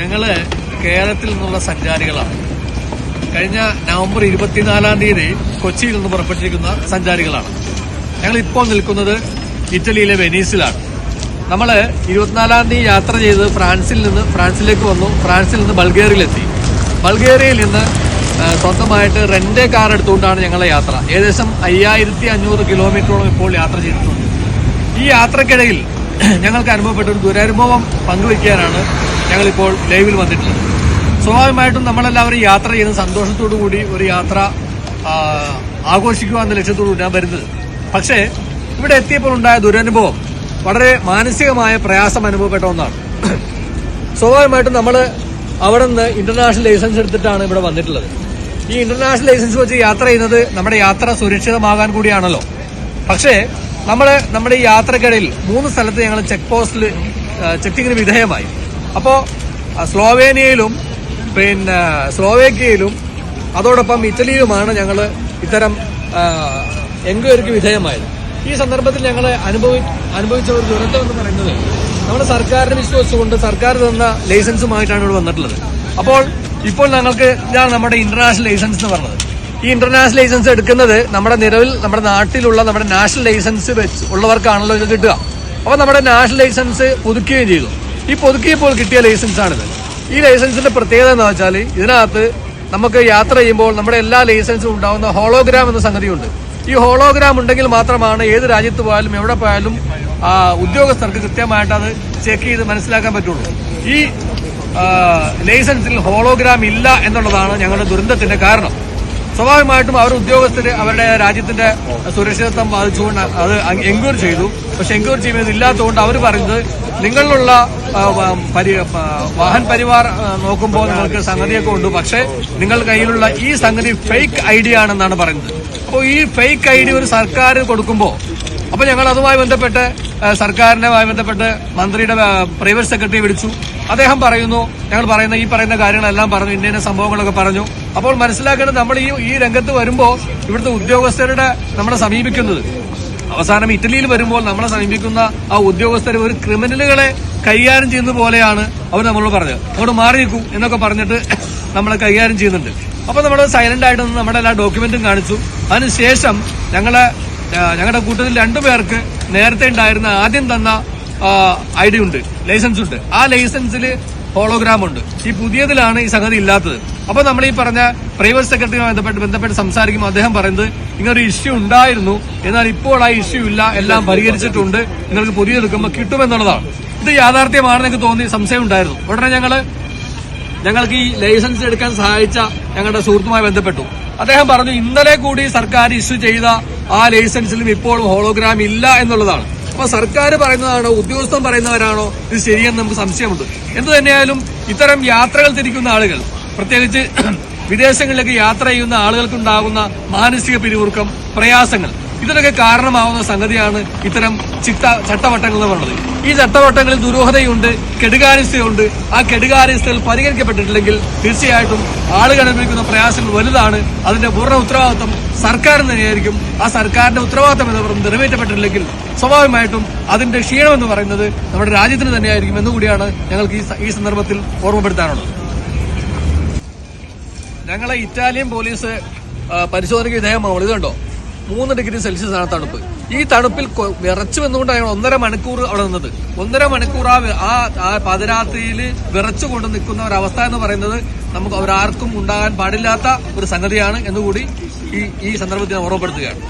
ഞങ്ങൾ കേരളത്തിൽ നിന്നുള്ള സഞ്ചാരികളാണ്. കഴിഞ്ഞ നവംബർ ഇരുപത്തിനാലാം തീയതി കൊച്ചിയിൽ നിന്ന് പുറപ്പെട്ടിരിക്കുന്ന സഞ്ചാരികളാണ്. ഞങ്ങൾ ഇപ്പോൾ നിൽക്കുന്നത് ഇറ്റലിയിലെ വെനീസിലാണ്. നമ്മൾ ഇരുപത്തിനാലാം തീയതി യാത്ര ചെയ്ത് ഫ്രാൻസിൽ നിന്ന് ഫ്രാൻസിലേക്ക് വന്നു. ഫ്രാൻസിൽ നിന്ന് ബൾഗേറിയയിലെത്തി. ബൾഗേറിയയിൽ നിന്ന് സ്വന്തമായിട്ട് റെന്റെ കാർ എടുത്തുകൊണ്ടാണ് ഞങ്ങളുടെ യാത്ര. ഏകദേശം അയ്യായിരത്തി അഞ്ഞൂറ് കിലോമീറ്ററോളം ഇപ്പോൾ യാത്ര ചെയ്തിട്ടുണ്ട്. ഈ യാത്രക്കിടയിൽ ഞങ്ങൾക്ക് അനുഭവപ്പെട്ട ഒരു ദുരനുഭവം പങ്കുവയ്ക്കാനാണ് ഞങ്ങളിപ്പോൾ ലൈവിൽ വന്നിട്ടുണ്ട്. സ്വാഭാവികമായിട്ടും നമ്മളെല്ലാവരും യാത്ര ചെയ്യുന്ന സന്തോഷത്തോടു കൂടി ഒരു യാത്ര ആഘോഷിക്കുക എന്ന ലക്ഷ്യത്തോടു ഞാൻ വരുന്നത്. പക്ഷേ ഇവിടെ എത്തിയപ്പോൾ ഉണ്ടായ ദുരനുഭവം വളരെ മാനസികമായ പ്രയാസം അനുഭവപ്പെട്ട ഒന്നാണ്. സ്വാഭാവികമായിട്ടും നമ്മൾ അവിടെ നിന്ന് ഇന്റർനാഷണൽ ലൈസൻസ് എടുത്തിട്ടാണ് ഇവിടെ വന്നിട്ടുള്ളത്. ഈ ഇന്റർനാഷണൽ ലൈസൻസ് വെച്ച് യാത്ര ചെയ്യുന്നത് നമ്മുടെ യാത്ര സുരക്ഷിതമാകാൻ കൂടിയാണല്ലോ. പക്ഷേ നമ്മൾ നമ്മുടെ ഈ യാത്രക്കിടയിൽ മൂന്ന് സ്ഥലത്ത് ഞങ്ങൾ ചെക്ക് പോസ്റ്റിൽ ചെക്കിങ്ങിന് വിധേയമായി. അപ്പോൾ സ്ലോവേനിയയിലും പിന്നെ സ്ലോവേക്കിയയിലും അതോടൊപ്പം ഇറ്റലിയിലുമാണ് ഞങ്ങൾ ഇത്തരം എൻക്വയറിക്ക് വിധേയമായത്. ഈ സന്ദർഭത്തിൽ ഞങ്ങൾ അനുഭവി അനുഭവിച്ച ഒരു ദുരന്തം എന്ന് പറയുന്നത് നമ്മുടെ സർക്കാരിനെ വിശ്വസിച്ചുകൊണ്ട് സർക്കാർ തന്ന ലൈസൻസുമായിട്ടാണ് ഇവിടെ വന്നിട്ടുള്ളത്. അപ്പോൾ ഇപ്പോൾ ഞങ്ങൾക്ക് ഇതാണ് നമ്മുടെ ഇന്റർനാഷണൽ ലൈസൻസ് എന്ന് പറഞ്ഞത്. ഈ ഇന്റർനാഷണൽ ലൈസൻസ് എടുക്കുന്നത് നമ്മുടെ നിലവിൽ നമ്മുടെ നാട്ടിലുള്ള നമ്മുടെ നാഷണൽ ലൈസൻസ് വെച്ച് ഉള്ളവർക്കാണല്ലോ ഇത് കിട്ടുക. അപ്പോൾ നമ്മുടെ നാഷണൽ ലൈസൻസ് പുതുക്കുകയും ചെയ്തു. ഈ പുതുക്കിയപ്പോൾ കിട്ടിയ ലൈസൻസ് ആണിത്. ഈ ലൈസൻസിന്റെ പ്രത്യേകത എന്ന് വെച്ചാൽ ഇതിനകത്ത് നമുക്ക് യാത്ര ചെയ്യുമ്പോൾ നമ്മുടെ എല്ലാ ലൈസൻസും ഉണ്ടാവുന്ന ഹോളോഗ്രാം എന്ന സംഗതിയുണ്ട്. ഈ ഹോളോഗ്രാം ഉണ്ടെങ്കിൽ മാത്രമാണ് ഏത് രാജ്യത്ത് പോയാലും എവിടെ പോയാലും ഉദ്യോഗസ്ഥർക്ക് കൃത്യമായിട്ട് അത് ചെക്ക് ചെയ്ത് മനസ്സിലാക്കാൻ പറ്റുള്ളൂ. ഈ ലൈസൻസിൽ ഹോളോഗ്രാം ഇല്ല എന്നുള്ളതാണ് ഞങ്ങളുടെ ദുരന്തത്തിന്റെ കാരണം. സ്വാഭാവികമായിട്ടും അവർ ഉദ്യോഗസ്ഥര് അവരുടെ രാജ്യത്തിന്റെ സുരക്ഷിതത്വം ബാധിച്ചുകൊണ്ട് അത് എൻക്വയർ ചെയ്തു. പക്ഷെ എൻക്വയർ ചെയ്യുന്നത് ഇല്ലാത്തതുകൊണ്ട് അവർ പറയുന്നത് നിങ്ങളിലുള്ള വാഹൻ പരിവാർ നോക്കുമ്പോൾ നിങ്ങൾക്ക് സംഗതിയൊക്കെ ഉണ്ട്. പക്ഷേ നിങ്ങൾ കയ്യിലുള്ള ഈ സംഗതി ഫേക്ക് ഐ ഡി ആണെന്നാണ് പറയുന്നത്. അപ്പോൾ ഈ ഫേക്ക് ഐ ഒരു സർക്കാർ കൊടുക്കുമ്പോൾ അപ്പൊ ഞങ്ങൾ അതുമായി ബന്ധപ്പെട്ട് സർക്കാരിനുമായി ബന്ധപ്പെട്ട് മന്ത്രിയുടെ പ്രൈവറ്റ് സെക്രട്ടറി വിളിച്ചു. അദ്ദേഹം പറയുന്നു ഞങ്ങൾ പറയുന്ന ഈ പറയുന്ന കാര്യങ്ങളെല്ലാം പറഞ്ഞു ഇന്ന സംഭവങ്ങളൊക്കെ പറഞ്ഞു. അപ്പോൾ മനസ്സിലാക്കേണ്ടത് നമ്മൾ ഈ ഈ രംഗത്ത് വരുമ്പോൾ ഇവിടുത്തെ ഉദ്യോഗസ്ഥരുടെ നമ്മളെ സമീപിക്കുന്നത്. അവസാനം ഇറ്റലിയിൽ വരുമ്പോൾ നമ്മളെ സമീപിക്കുന്ന ആ ഉദ്യോഗസ്ഥർ ഒരു ക്രിമിനലുകളെ കൈകാര്യം ചെയ്യുന്നത് പോലെയാണ് അവർ നമ്മളോട് പറഞ്ഞത്. അങ്ങോട്ട് മാറി നിൽക്കും എന്നൊക്കെ പറഞ്ഞിട്ട് നമ്മളെ കൈകാര്യം ചെയ്യുന്നുണ്ട്. അപ്പൊ നമ്മൾ സൈലന്റ് ആയിട്ട് നമ്മുടെ എല്ലാ ഡോക്യുമെന്റും കാണിച്ചു. അതിനുശേഷം ഞങ്ങളെ ഞങ്ങളുടെ കൂട്ടത്തിൽ രണ്ടുപേർക്ക് നേരത്തെ ഉണ്ടായിരുന്ന ആദ്യം തന്ന ഐ ഡി ഉണ്ട് ലൈസൻസ് ഉണ്ട്. ആ ലൈസൻസിൽ ഹോളോഗ്രാം ഉണ്ട്. ഈ പുതിയതിലാണ് ഈ സംഗതി ഇല്ലാത്തത്. അപ്പൊ നമ്മൾ ഈ പറഞ്ഞ പ്രൈവറ്റ് സെക്രട്ടറിയുമായി ബന്ധപ്പെട്ട് ബന്ധപ്പെട്ട് സംസാരിക്കുമ്പോൾ അദ്ദേഹം പറയുന്നത് ഇങ്ങനൊരു ഇഷ്യൂ ഉണ്ടായിരുന്നു. എന്നാൽ ഇപ്പോൾ ആ ഇഷ്യൂ ഇല്ല. എല്ലാം പരിഹരിച്ചിട്ടുണ്ട്. നിങ്ങൾക്ക് പുതിയതെടുക്കുമ്പോൾ കിട്ടുമെന്നുള്ളതാണ്. ഇത് യാഥാർത്ഥ്യമാണെന്ന് എനിക്ക് തോന്നി സംശയം ഉണ്ടായിരുന്നു. ഉടനെ ഞങ്ങൾ ഞങ്ങൾക്ക് ഈ ലൈസൻസ് എടുക്കാൻ സഹായിച്ച ഞങ്ങളുടെ സുഹൃത്തുമായി ബന്ധപ്പെട്ടു. അദ്ദേഹം പറഞ്ഞു ഇന്നലെ കൂടി സർക്കാർ ഇഷ്യൂ ചെയ്ത ആ ലൈസൻസിലും ഇപ്പോഴും ഹോളോഗ്രാം ഇല്ല എന്നുള്ളതാണ്. അപ്പൊ സർക്കാർ പറയുന്നതാണോ ഉദ്യോഗസ്ഥൻ പറയുന്നവരാണോ ഇത് ശരിയെന്ന് നമുക്ക് സംശയമുണ്ട്. എന്തു തന്നെയായാലും ഇത്തരം യാത്രകൾ തിരിക്കുന്ന ആളുകൾ പ്രത്യേകിച്ച് വിദേശങ്ങളിലേക്ക് യാത്ര ചെയ്യുന്ന ആളുകൾക്കുണ്ടാകുന്ന മാനസിക പിരിമുറുക്കം പ്രയാസങ്ങൾ ഇതിനൊക്കെ കാരണമാവുന്ന സംഗതിയാണ് ഇത്തരം ചിട്ട ചട്ടവട്ടങ്ങൾ എന്ന് പറയുന്നത്. ഈ ചട്ടവട്ടങ്ങളിൽ ദുരൂഹതയുണ്ട് കെടുകാര്യസ്ഥയുണ്ട്. ആ കെടുകാരിസ്ഥയിൽ പരിഹരിക്കപ്പെട്ടിട്ടില്ലെങ്കിൽ തീർച്ചയായിട്ടും ആളുകൾ അനുഭവിക്കുന്ന പ്രയാസങ്ങൾ വലുതാണ്. അതിന്റെ പൂർണ ഉത്തരവാദിത്വം സർക്കാരിന് തന്നെയായിരിക്കും. ആ സർക്കാരിന്റെ ഉത്തരവാദിത്വം എന്ന് പറയുന്നത് നിറവേറ്റപ്പെട്ടിട്ടില്ലെങ്കിൽ സ്വാഭാവികമായിട്ടും അതിന്റെ ക്ഷീണം എന്ന് പറയുന്നത് നമ്മുടെ രാജ്യത്തിന് തന്നെയായിരിക്കും എന്നുകൂടിയാണ് ഞങ്ങൾക്ക് ഈ സന്ദർഭത്തിൽ ഓർമ്മപ്പെടുത്താനുള്ളത്. ഞങ്ങളെ ഇറ്റാലിയൻ പോലീസ് പരിശോധനയ്ക്ക് വിധേയമാവുള്ളൂ ഇത് കണ്ടോ? മൂന്ന് ഡിഗ്രി സെൽഷ്യസ് ആണ് തണുപ്പ്. ഈ തണുപ്പിൽ വിറച്ചു വന്നുകൊണ്ടാണ് ഒന്നര മണിക്കൂർ അവിടെ നിന്നത്. ഒന്നര മണിക്കൂർ ആ ആ പാതിരാത്രിയിൽ വിറച്ചു കൊണ്ട് നിൽക്കുന്ന ഒരവസ്ഥ എന്ന് പറയുന്നത് നമുക്ക് അവരാർക്കും ഉണ്ടാകാൻ പാടില്ലാത്ത ഒരു സംഗതിയാണ് എന്നുകൂടി ഈ ഈ സന്ദർഭത്തിൽ ഓർമ്മപ്പെടുത്തുകയാണ്.